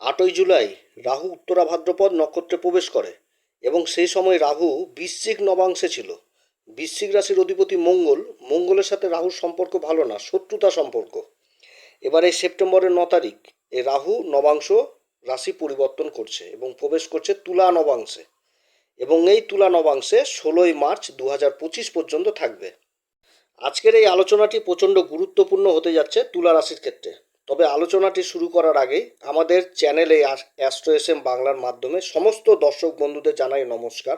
আটই জুলাই রাহু উত্তরা ভাদ্রপদ নক্ষত্রে প্রবেশ করে এবং সেই সময় রাহু বৃশ্চিক নবাংশে ছিল। বৃশ্চিক রাশির অধিপতি মঙ্গল, মঙ্গলের সাথে রাহুর সম্পর্ক ভালো না, শত্রুতা সম্পর্ক। এবার এই সেপ্টেম্বরের ন তারিখ এই রাহু নবাংশ রাশি পরিবর্তন করছে এবং প্রবেশ করছে তুলা নবাংশে এবং এই তুলা নবাংশে ষোলোই মার্চ দু হাজার পঁচিশ পর্যন্ত থাকবে। আজকের এই আলোচনাটি প্রচণ্ড গুরুত্বপূর্ণ হতে যাচ্ছে তুলা রাশির ক্ষেত্রে। তবে আলোচনাটি শুরু করার আগে আমাদের চ্যানেলে অ্যাস্ট্রো এস এম বাংলার মাধ্যমে সমস্ত দর্শক বন্ধুদের জানাই নমস্কার।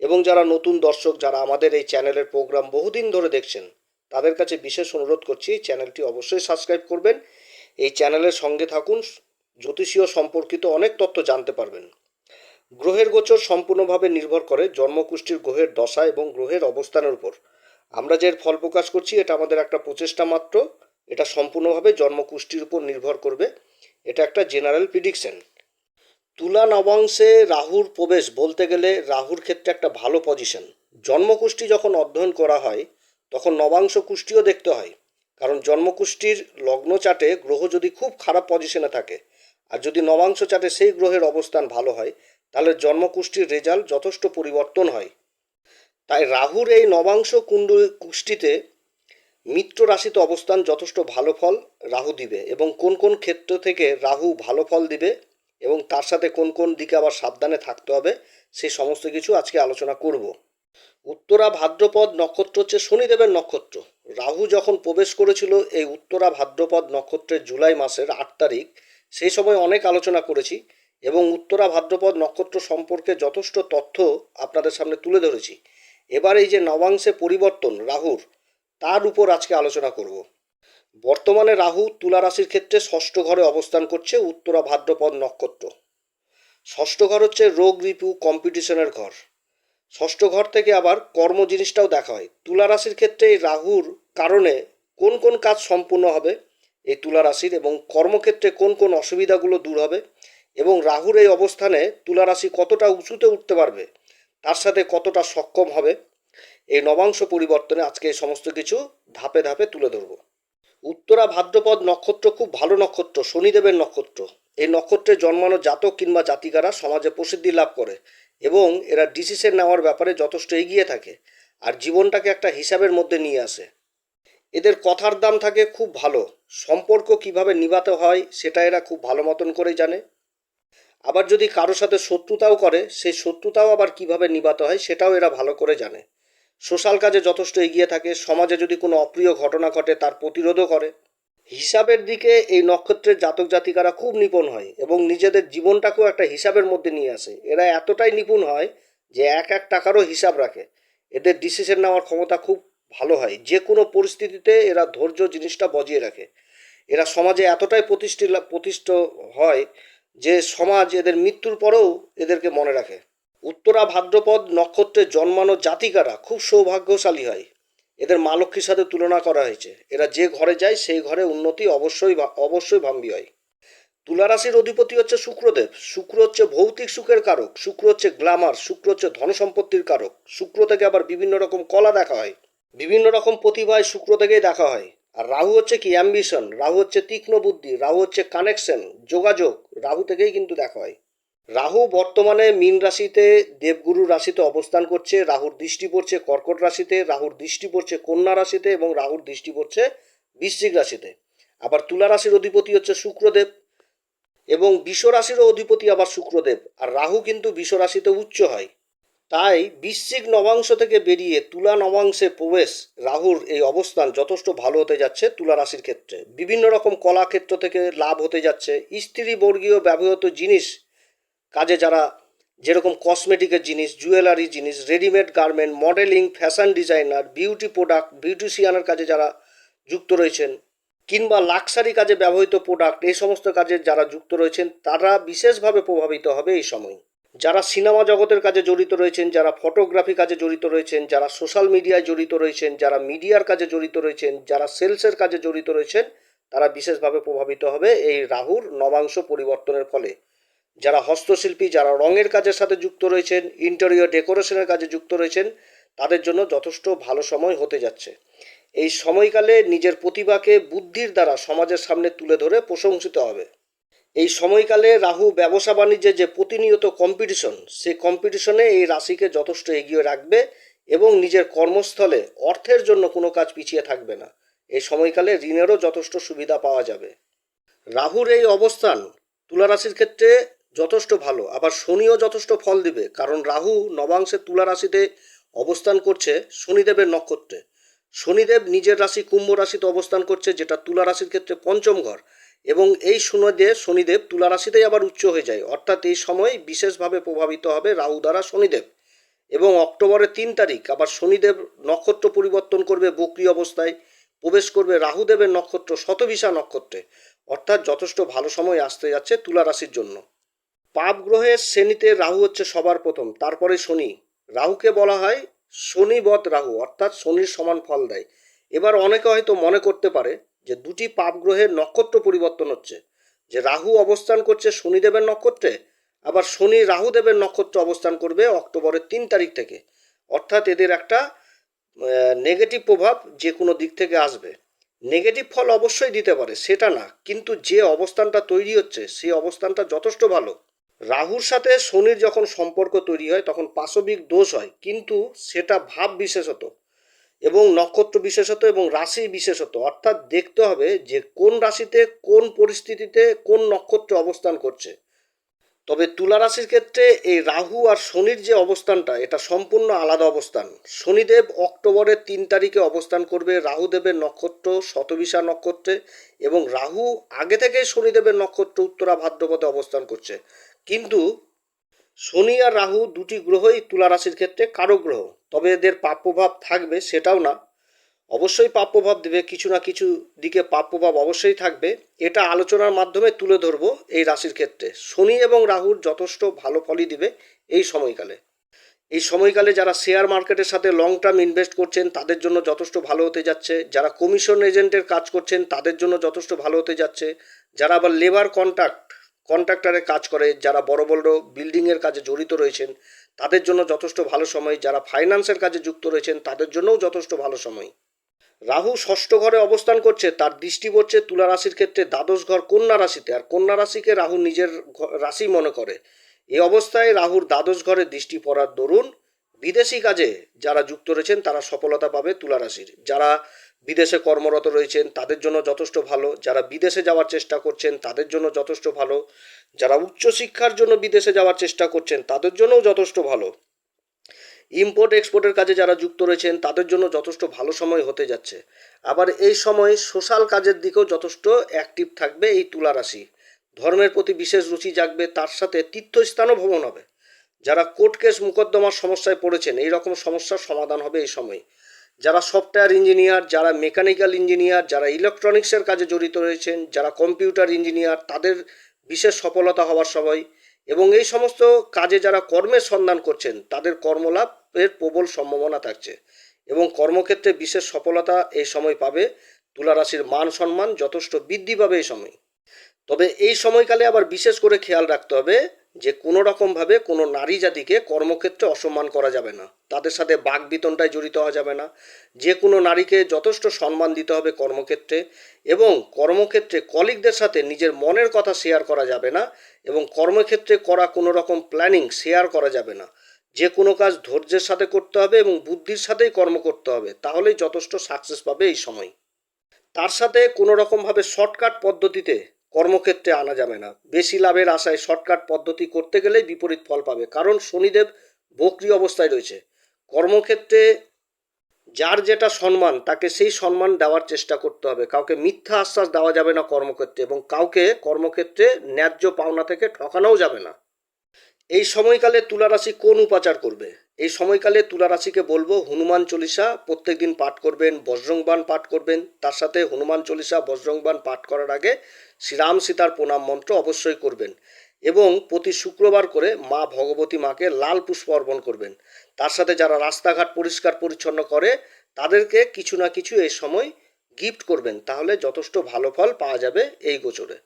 এবং যারা নতুন দর্শক, যারা আমাদের এই চ্যানেলের প্রোগ্রাম বহুদিন ধরে দেখছেন, তাদের কাছে বিশেষ অনুরোধ করছি এই চ্যানেলটি অবশ্যই সাবস্ক্রাইব করবেন। এই চ্যানেলের সঙ্গে থাকুন, জ্যোতিষীয় সম্পর্কিত অনেক তথ্য জানতে পারবেন। গ্রহের গোচর সম্পূর্ণভাবে নির্ভর করে জন্মকুষ্ঠির গ্রহের দশা এবং গ্রহের অবস্থানের উপর। আমরা যে ফল প্রকাশ করছি, এটা আমাদের একটা প্রচেষ্টা মাত্র। এটা সম্পূর্ণভাবে জন্মকুষ্ঠির উপর নির্ভর করবে। এটা একটা জেনারেল প্রিডিকশন তুলা নবাংশে রাহুর প্রবেশ বলতে গেলে রাহুর ক্ষেত্রে একটা ভালো পজিশন জন্মকুষ্ঠি যখন অধ্যয়ন করা হয়, তখন নবাংশ কুষ্টিও দেখতে হয়। কারণ জন্মকুষ্ঠির লগ্ন চাটে গ্রহ যদি খুব খারাপ পজিশনে থাকে, আর যদি নবাংশ চাটে সেই গ্রহের অবস্থান ভালো হয়, তাহলে জন্মকুষ্ঠির রেজাল্ট যথেষ্ট পরিবর্তন হয়। তাই রাহুর এই নবাংশ কুণ্ডু কুষ্টিতে মিত্র রাশিতে অবস্থান যথেষ্ট ভালো ফল রাহু দিবে এবং কোন কোন ক্ষেত্র থেকে রাহু ভালো ফল দিবে এবং তার সাথে কোন কোন দিকে আবার সাবধানে থাকতে হবে সেই সমস্ত কিছু আজকে আলোচনা করব। উত্তরা ভাদ্রপদ নক্ষত্র হচ্ছে শনিদেবের নক্ষত্র। রাহু যখন প্রবেশ করেছিল এই উত্তরা ভাদ্রপদ নক্ষত্রের জুলাই মাসের আট তারিখ সেই সময় অনেক আলোচনা করেছি এবং উত্তরা ভাদ্রপদ নক্ষত্র সম্পর্কে যথেষ্ট তথ্য আপনাদের সামনে তুলে ধরেছি। এবার এই যে নবাংশে পরিবর্তন রাহুর তার উপর আজকে আলোচনা করব। বর্তমানে রাহু তুলা রাশির ক্ষেত্রে ষষ্ঠ ঘরে অবস্থান করছে উত্তরা ভাদ্রপদ নক্ষত্র। ষষ্ঠ ঘর হচ্ছে রোগ রিপু কম্পিটিশনের ঘর। ষষ্ঠ ঘর থেকে আবার কর্ম জিনিসটাও দেখা হয়। তুলা রাশির ক্ষেত্রে এই রাহুর কারণে কোন কোন কাজ সম্পূর্ণ হবে, এই তুলা রাশির এবং কর্মক্ষেত্রে কোন কোন অসুবিধাগুলো দূর হবে এবং রাহুর এই অবস্থানে তুলা রাশি কতটা উঁচুতে উঠতে পারবে, তার সাথে কতটা সক্ষম হবে এই নবাংশ পরিবর্তনে আজকে এই সমস্ত কিছু ধাপে ধাপে তুলে ধরব। উত্তরা ভাদ্রপদ নক্ষত্র খুব ভালো নক্ষত্র, শনিদেবের নক্ষত্র। এই নক্ষত্রে জন্মানো জাতক কিংবা জাতিকারা সমাজে প্রসিদ্ধি লাভ করে এবং এরা ডিসিশন নেওয়ার ব্যাপারে যথেষ্ট এগিয়ে থাকে আর জীবনটাকে একটা হিসাবের মধ্যে নিয়ে আসে। এদের কথার দাম থাকে খুব ভালো, সম্পর্ক কীভাবে নিবাতে হয় সেটা এরা খুব ভালো মতন করেই জানে। আবার যদি কারোর সাথে শত্রুতাও করে, সেই শত্রুতাও আবার কীভাবে নিবাতে হয় সেটাও এরা ভালো করে জানে। সোশ্যাল কাজে যথেষ্ট এগিয়ে থাকে, সমাজে যদি কোনো অপ্রিয় ঘটনা ঘটে, তার প্রতিরোধও করে। হিসাবের দিকে এই নক্ষত্রের জাতক জাতিকারা খুব নিপুণ হয় এবং নিজেদের জীবনটাকেও একটা হিসাবের মধ্যে নিয়ে আসে। এরা এতটাই নিপুণ হয় যে এক এক টাকারও হিসাব রাখে। এদের ডিসিশন নেওয়ার ক্ষমতা খুব ভালো হয়। যে কোনো পরিস্থিতিতে এরা ধৈর্য জিনিসটা বজিয়ে রাখে। এরা সমাজে এতটাই প্রতিষ্ঠিত প্রতিষ্ঠ হয় যে সমাজ এদের মৃত্যুর পরেও এদেরকে মনে রাখে। উত্তরা ভাদ্রপদ নক্ষত্রে জন্মানো জাতিকারা খুব সৌভাগ্যশালী হয়। এদের মা লক্ষ্মীর সাথে তুলনা করা হয়েছে। এরা যে ঘরে যায়, সেই ঘরে উন্নতি অবশ্যই অবশ্যই ভাম্বি হয়। তুলারাশির অধিপতি হচ্ছে শুক্রদেব। শুক্র হচ্ছে ভৌতিক সুখের কারক। শুক্র হচ্ছে গ্ল্যামার। শুক্র হচ্ছে ধনসম্পত্তির কারক। শুক্র থেকে আবার বিভিন্ন রকম কলা দেখা হয়। বিভিন্ন রকম প্রতিভায় শুক্র থেকেই দেখা হয়। আর রাহু হচ্ছে কি? অ্যাম্বিশন রাহু হচ্ছে তীক্ষ্ণ বুদ্ধি। রাহু হচ্ছে কানেকশন যোগাযোগ। রাহু থেকেই কিন্তু দেখা হয়। রাহু বর্তমানে মীন রাশিতে দেবগুরু রাশিতে অবস্থান করছে, রাহুর দৃষ্টি পড়ছে কর্কট রাশিতে, রাহুর দৃষ্টি পড়ছে কন্যা রাশিতে এবং রাহুর দৃষ্টি পড়ছে বৃশ্চিক রাশিতে। আবার তুলা রাশির অধিপতি হচ্ছে শুক্রদেব এবং বিশ্ব রাশিরও অধিপতি আবার শুক্রদেব। আর রাহু কিন্তু বিশ্ব রাশিতে উচ্চ হয়। তাই বিশ্বিক নবাংশ থেকে বেরিয়ে তুলা নবাংশে প্রবেশ রাহুর এই অবস্থান যথেষ্ট ভালো হতে যাচ্ছে তুলা রাশির ক্ষেত্রে। বিভিন্ন রকম কলাক্ষেত্র থেকে লাভ হতে যাচ্ছে। স্ত্রী বর্গীয় ব্যবহৃত জিনিস কাজে যারা যেরকম কসমেটিকের জিনিস জুয়েলারি জিনিস readymade garment modelling fashion designer beauty product বিউটিশিয়ানের কাজে যারা যুক্ত রয়েছেন কিংবা লাক্সারি কাজে ব্যবহৃত প্রোডাক্ট এই সমস্ত কাজে যারা যুক্ত রয়েছেন, তারা বিশেষভাবে প্রভাবিত হবে এই সময়। যারা সিনেমা জগতের কাজে জড়িত রয়েছেন, যারা ফটোগ্রাফি কাজে জড়িত রয়েছেন, যারা সোশ্যাল মিডিয়ায় জড়িত রয়েছেন, যারা মিডিয়ার কাজে জড়িত রয়েছেন, যারা সেলসের কাজে জড়িত রয়েছেন, তারা বিশেষভাবে প্রভাবিত হবে এই রাহুর নবাংশ পরিবর্তনের ফলে। যারা হস্তশিল্পী, যারা রঙের কাজের সাথে যুক্ত রয়েছেন ইন্টেরিয়র ডেকোরেশনের কাজে যুক্ত রয়েছেন, তাদের জন্য যথেষ্ট ভালো সময় হতে যাচ্ছে। এই সময়কালে নিজের প্রতিভাকে বুদ্ধির দ্বারা সমাজের সামনে তুলে ধরে প্রশংসিত হবে। এই সময়কালে রাহু ব্যবসা বাণিজ্যে যে প্রতিনিয়ত কম্পিটিশন সেই কম্পিটিশনে এই রাশিকে যথেষ্ট এগিয়ে রাখবে এবং নিজের কর্মস্থলে অর্থের জন্য কোনো কাজ পিছিয়ে থাকবে না। এই সময়কালে ঋণেরও যথেষ্ট সুবিধা পাওয়া যাবে। রাহুর এই অবস্থান তুলা রাশির ক্ষেত্রে যথেষ্ট ভালো। আবার শনিও যথেষ্ট ফল দিবে, কারণ রাহু নবাংশে তুলা রাশিতে অবস্থান করছে শনিদেবের নক্ষত্রে। শনিদেব নিজের রাশি কুম্ভ রাশিতে অবস্থান করছে, যেটা তুলা রাশির ক্ষেত্রে পঞ্চম ঘর। এবং এই শনিদেব শনিদেব তুলা রাশিতেই আবার উচ্চ হয়ে যায়। অর্থাৎ এই সময় বিশেষভাবে প্রভাবিত হবে রাহু দ্বারা শনিদেব। এবং অক্টোবরের তিন তারিখ আবার শনিদেব নক্ষত্র পরিবর্তন করবে বক্রি অবস্থায়, প্রবেশ করবে রাহুদেবের নক্ষত্র শতভিসা নক্ষত্রে। অর্থাৎ যথেষ্ট ভালো সময় আসতে যাচ্ছে তুলা রাশির জন্য। পাপ গ্রহের শ্রেণীতে রাহু হচ্ছে সবার প্রথম, তারপরে শনি। রাহুকে বলা হয় শনিবধ রাহু, অর্থাৎ শনির সমান ফল দেয়। এবার অনেকে হয়তো মনে করতে পারে যে দুটি পাপ গ্রহের নক্ষত্র পরিবর্তন হচ্ছে, যে রাহু অবস্থান করছে শনিদেবের নক্ষত্রে, আবার শনি রাহুদেবের নক্ষত্র অবস্থান করবে অক্টোবরের তিন তারিখ থেকে। অর্থাৎ এদের একটা নেগেটিভ প্রভাব যে কোনো দিক থেকে আসবে। নেগেটিভ ফল অবশ্যই দিতে পারে, সেটা না। কিন্তু যে অবস্থানটা তৈরি হচ্ছে সেই অবস্থানটা যথেষ্ট ভালো। রাহুর সাথে শনির যখন সম্পর্ক তৈরি হয়, তখন পাশবিক দোষ হয়। কিন্তু সেটা ভাব বিশেষত এবং নক্ষত্র বিশেষত এবং রাশি বিশেষত। অর্থাৎ দেখতে হবে যে কোন রাশিতে কোন পরিস্থিতিতে কোন নক্ষত্র অবস্থান করছে। তবে তুলা রাশির ক্ষেত্রে এই রাহু আর শনির যে অবস্থানটা, এটা সম্পূর্ণ আলাদা অবস্থান। শনিদেব অক্টোবরের তিন তারিখে অবস্থান করবে রাহুদেবের নক্ষত্র শতবিশা নক্ষত্রে এবং রাহু আগে থেকেই শনিদেবের নক্ষত্র উত্তরা ভাদ্রপদে অবস্থান করছে। কিন্তু শনি আর রাহু দুটি গ্রহই তুলা রাশির ক্ষেত্রে কারও গ্রহ। তবে এদের পাপ প্রভাব থাকবে সেটাও না। অবশ্যই পাপ প্রভাব দেবে, কিছু না কিছু দিকে পাপ প্রভাব অবশ্যই থাকবে। এটা আলোচনার মাধ্যমে তুলে ধরবো এই রাশির ক্ষেত্রে। শনি এবং রাহুর যথেষ্ট ভালো ফলই দিবে এই সময়কালে। এই সময়কালে যারা শেয়ার মার্কেটের সাথে লং টার্ম ইনভেস্ট করছেন, তাদের জন্য যথেষ্ট ভালো হতে যাচ্ছে। যারা কমিশন এজেন্টের কাজ করছেন, তাদের জন্য যথেষ্ট ভালো হতে যাচ্ছে। যারা আবার লেবার কন্ট্রাক্ট কন্ট্রাক্টরে কাজ করে, যারা বড় বড় বিল্ডিংয়ের কাজে জড়িত রয়েছেন, তাদের জন্য যথেষ্ট ভালো সময়। যারা ফাইন্যান্সের কাজে যুক্ত রয়েছেন, তাদের জন্যও যথেষ্ট ভালো সময়। রাহু ষষ্ঠ ঘরে অবস্থান করছে, তার দৃষ্টি পড়ছে তুলা রাশির ক্ষেত্রে দ্বাদশ ঘর কন্যা রাশিতে, আর কন্যা রাশিকে রাহু নিজের রাশি মনে করে। এই অবস্থায় রাহুর দ্বাদশ ঘরে দৃষ্টি পড়ার দরুন বিদেশি কাজে যারা যুক্ত রয়েছেন, তারা সফলতা পাবে তুলা রাশির। যারা বিদেশে কর্মরত রয়েছেন, তাদের জন্য যথেষ্ট ভালো। যারা বিদেশে যাওয়ার চেষ্টা করছেন, তাদের জন্য যথেষ্ট ভালো। যারা উচ্চশিক্ষার জন্য বিদেশে যাওয়ার চেষ্টা করছেন, তাদের জন্যও যথেষ্ট ভালো। ইম্পোর্ট এক্সপোর্টের কাজে যারা যুক্ত রয়েছেন, তাদের জন্য যথেষ্ট ভালো সময় হতে যাচ্ছে। আবার এই সময় সোশ্যাল কাজের দিকেও যথেষ্ট অ্যাক্টিভ থাকবে এই তুলা রাশি। ধর্মের প্রতি বিশেষ রুচি জাগবে, তার সাথে তীর্থস্থানও ভ্রমণ হবে। যারা কোর্ট কেস মোকদ্দমার সমস্যায় পড়েছেন এই রকম সমস্যার সমাধান হবে এই সময়। যারা সফটওয়্যার ইঞ্জিনিয়ার যারা মেকানিক্যাল ইঞ্জিনিয়ার যারা ইলেকট্রনিক্সের কাজে জড়িত রয়েছেন, যারা কম্পিউটার ইঞ্জিনিয়ার তাদের বিশেষ সফলতা হওয়ার সময়। এবং এই সমস্ত কাজে যারা কর্মের সন্ধান করছেন, তাদের কর্মলাভের প্রবল সম্ভাবনা থাকছে এবং কর্মক্ষেত্রে বিশেষ সফলতা এই সময় পাবে তুলা রাশির মান সম্মান যথেষ্ট বৃদ্ধি পাবে এই সময়। তবে এই সময়কালে আবার বিশেষ করে খেয়াল রাখতে হবে যে কোনো রকমভাবে কোনো নারী জাতিকে কর্মক্ষেত্রে অসম্মান করা যাবে না। তাদের সাথে বাঘ বিতনটায় জড়িত হওয়া যাবে না। যে কোনো নারীকে যথেষ্ট সম্মান দিতে হবে কর্মক্ষেত্রে এবং কর্মক্ষেত্রে কলিগদের সাথে নিজের মনের কথা শেয়ার করা যাবে না এবং কর্মক্ষেত্রে করা কোনো রকম প্ল্যানিং শেয়ার করা যাবে না। যে কোনো কাজ ধৈর্যের সাথে করতে হবে এবং বুদ্ধির সাথেই কর্ম করতে হবে, তাহলেই যথেষ্ট সাকসেস পাবে এই সময়। তার সাথে কোনো রকমভাবে শর্টকাট পদ্ধতিতে কর্মক্ষেত্রে আনা যাবে না। বেশি লাভের আশায় শর্টকাট পদ্ধতি করতে গেলেই বিপরীত ফল পাবে, কারণ শনিদেব বক্রি অবস্থায় রয়েছে। কর্মক্ষেত্রে যার যেটা সম্মান, তাকে সেই সম্মান দেওয়ার চেষ্টা করতে হবে। কাউকে মিথ্যা আশ্বাস দেওয়া যাবে না কর্মক্ষেত্রে এবং কাউকে কর্মক্ষেত্রে ন্যায্য পাওনা থেকে ঠকানোও যাবে না। এই সময়কালে তুলা রাশি কোন উপাচার করবে? এই সময়কালে তুলা রাশিকে বলব, হনুমান চল্লিশা প্রত্যেক দিন পাঠ করবেন বজ্রংবান পাঠ করবেন। তার সাথে হনুমান চল্লিশা বজ্রংবান পাঠ করার আগে শ্রীরাম সীতার প্রণাম মন্ত্র অবশ্যই করবেন এবং প্রতি শুক্রবার করে মা ভগবতী মাকে লাল পুষ্প অর্পণ করবেন। তার সাথে যারা রাস্তাঘাট পরিষ্কার পরিচ্ছন্ন করে, তাদেরকে কিছু না কিছু এই সময় গিফট করবেন। তাহলে যথেষ্ট ভালো ফল পাওয়া যাবে এই গোচরে।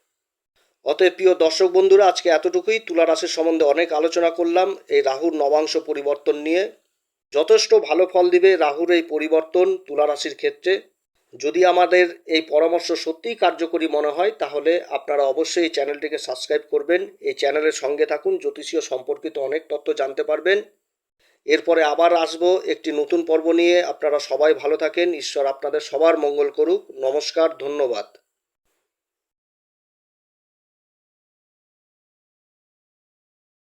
অতএব প্রিয় দর্শক বন্ধুরা, আজকে এতটুকুই। তুলা রাশির সম্বন্ধে অনেক আলোচনা করলাম। এই রাহুর নবাংশ পরিবর্তন নিয়ে যথেষ্ট ভালো ফল দিবে রাহুর এই পরিবর্তন তুলা রাশির ক্ষেত্রে। যদি আমাদের এই পরামর্শ সত্যিই কার্যকরী মনে হয়, তাহলে আপনারা অবশ্যই এই চ্যানেলটিকে সাবস্ক্রাইব করবেন। এই চ্যানেলের সঙ্গে থাকুন, জ্যোতিষীয় সম্পর্কিত অনেক তথ্য জানতে পারবেন। এরপরে আবার আসব একটি নতুন পর্ব নিয়ে। আপনারা সবাই ভালো থাকেন। ঈশ্বর আপনাদের সবার মঙ্গল করুক। নমস্কার, ধন্যবাদ।